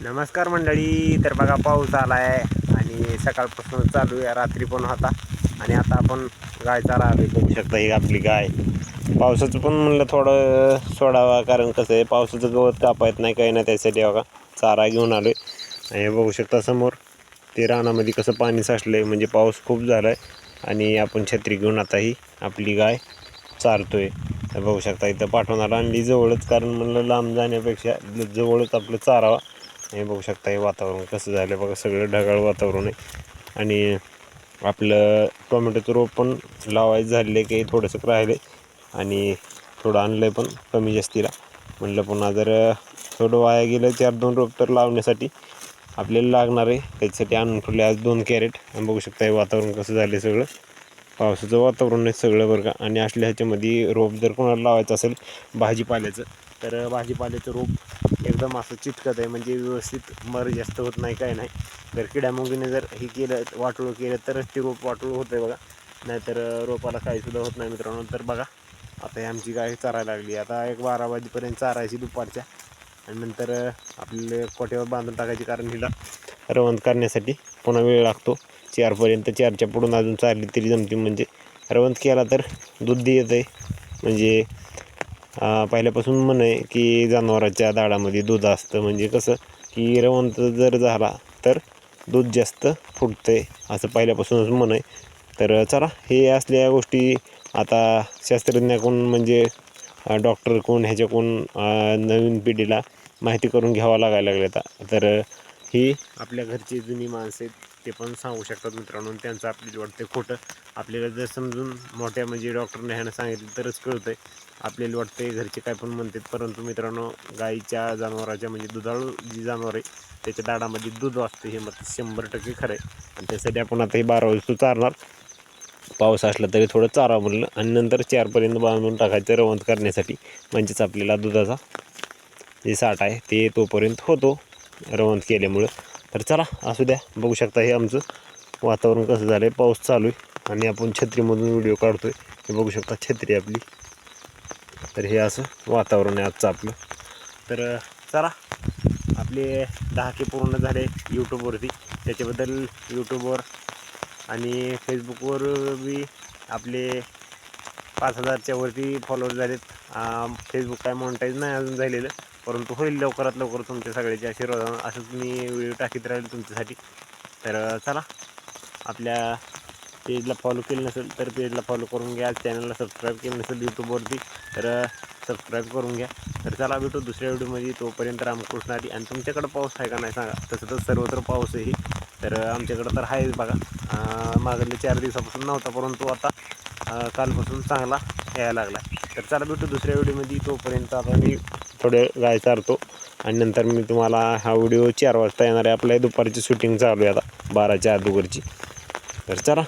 नमस्कार मंडळी तर बघा पाऊस आला आहे आणि सकाळपासून चालू आहे रात्री पण होता. आणि आता आपण गाय चारा आली बघू शकता ही आपली गाय. पावसाचं पण म्हणलं थोडं सोडावा कारण कसं आहे पावसाचं गवत कापा येत नाही काही नाही त्यासाठी बघा चारा घेऊन आलो आहे आणि हे बघू शकता समोर ते रानामध्ये कसं पाणी साचलं आहे म्हणजे पाऊस खूप झाला आहे आणि आपण छत्री घेऊन आता ही आपली गाय चारतोय. आहे बघू शकता इथं पाठवणार आणली जवळच कारण म्हणलं लांब जाण्यापेक्षा जवळच आपलं चारावा. हे बघू शकता हे वातावरण कसं झालं बघा सगळं ढगाळ वातावरण आहे. आणि आपलं टोमॅटोचं रोप पण लावायचं झालेलं आहे काही थोडंसं राहिलं आहे आणि थोडं आणलं आहे पण कमी जास्तीला. म्हणलं पुन्हा जर थोडं वाया गेलं चार दोन रोप तर लावण्यासाठी आपल्याला लागणार आहे. त्याच्यासाठी आणून ठेवले आज दोन कॅरेट. आणि बघू शकता हे वातावरण कसं झालं आहे सगळं. पावसाचं वातावरण आहे सगळं बरं का. आणि असल्या ह्याच्यामध्ये रोप जर कोणाला लावायचं असेल भाजीपाल्याचं तर भाजीपाल्याचं रोप एकदम असं चिटकत आहे म्हणजे व्यवस्थित मर जास्त होत नाही काय नाही. जर किड्यामुंगीने जर हे केलं वाटोळं केलं तरच ते रोप वाटोळं होतं आहे बघा. नाहीतर रोपाला काहीसुद्धा होत नाही मित्रांनो. तर बघा आता आमची गाय चारायला लागली. आता एक बारा वाजेपर्यंत चारायची दुपारच्या. आणि नंतर आपल्याला कोट्यावर बांधून टाकायची कारण हिला रवंद करण्यासाठी पुन्हा वेळ लागतो. चारपर्यंत चारच्या पुढून अजून चारली तरी जमते. म्हणजे रवंत केला तर दूध येत आहे म्हणजे पहिल्यापासून म्हणे की जनावराच्या दाडामध्ये दूध असतं. म्हणजे कसं की रवंत जर झाला तर दूध जास्त फुटतं असं पहिल्यापासूनच म्हण. आहे तर चला हे असल्या गोष्टी आता शास्त्रज्ञाकडून म्हणजे डॉक्टर कोण ह्याच्याकडून नवीन पिढीला माहिती करून घ्यावं लागायला लागले आता तर ही आपल्या घरची जुनी माणसं आहेत ते पण सांगू शकतात मित्रांनो. त्यांचं आपल्याला वाटतं खोटं आपल्याला जर समजून मोठ्या म्हणजे डॉक्टरने ह्यानं सांगितलं तरच कळतंय. आपल्याला वाटतंय घरचे काय पण म्हणतात परंतु मित्रांनो गाईच्या जनावराच्या म्हणजे दुधाळू जी जनावर आहे त्याच्या दाडामध्ये दूध वाचतं हे मग शंभर टक्के खरं आहे. आणि त्यासाठी आपण आता हे बारा वाजता चारणार. पाऊस असला तरी थोडं चारा म्हणलं आणि नंतर चारपर्यंत बांधून टाकायचं रवंत करण्यासाठी. म्हणजेच आपल्याला दुधाचा जे साठ आहे ते तोपर्यंत होतो. रवंत केल्यामुळं. तर चला असू द्या बघू शकता हे आमचं वातावरण कसं झालं आहे पाऊस चालू आहे आणि आपण छत्रीमधून व्हिडिओ काढतो आहे हे बघू शकता छत्री आपली. तर हे असं वातावरण आहे आजचं आपलं. तर चला आपले दहा के पूर्ण झाले यूट्यूबवरती त्याच्याबद्दल यूट्यूबवर आणि फेसबुकवर बी आपले पाच हजारच्यावरती फॉलोअर झालेत. फेसबुक काय मॉनिटाईज नाही अजून झालेलं. परंतु होईल लवकरात लवकर तुमच्या सगळ्याच्या आशीर्वादानं असंच मी व्हिडिओ टाकीत राहील तुमच्यासाठी. तर चला आपल्या पेजला फॉलो केलं नसेल तर पेजला फॉलो करून घ्या चॅनलला सबस्क्राईब केलं नसेल यूट्यूबवरती तर सबस्क्राईब करून घ्या. तर चला भेटू दुसऱ्या व्हिडिओमध्ये. तोपर्यंत रामकृष्ण आधी आणि तुमच्याकडं पाऊस आहे का नाही सांगा. तसं तर सर्वत्र पाऊस आहे. तर आमच्याकडं तर आहेच बघा. मागले चार दिवसापासून नव्हता परंतु आता कालपासून चांगला यायला लागला. तर चला भेटू दुसऱ्या व्हिडिओमध्ये. तोपर्यंत आता मी थोडे गाय चारतो आणि नंतर मी तुम्हाला हा व्हिडिओ चार वाजता येणार आहे. आपल्या दुपारची शूटिंग चालू आहे आता बाराच्या अगोदरची. तर चला.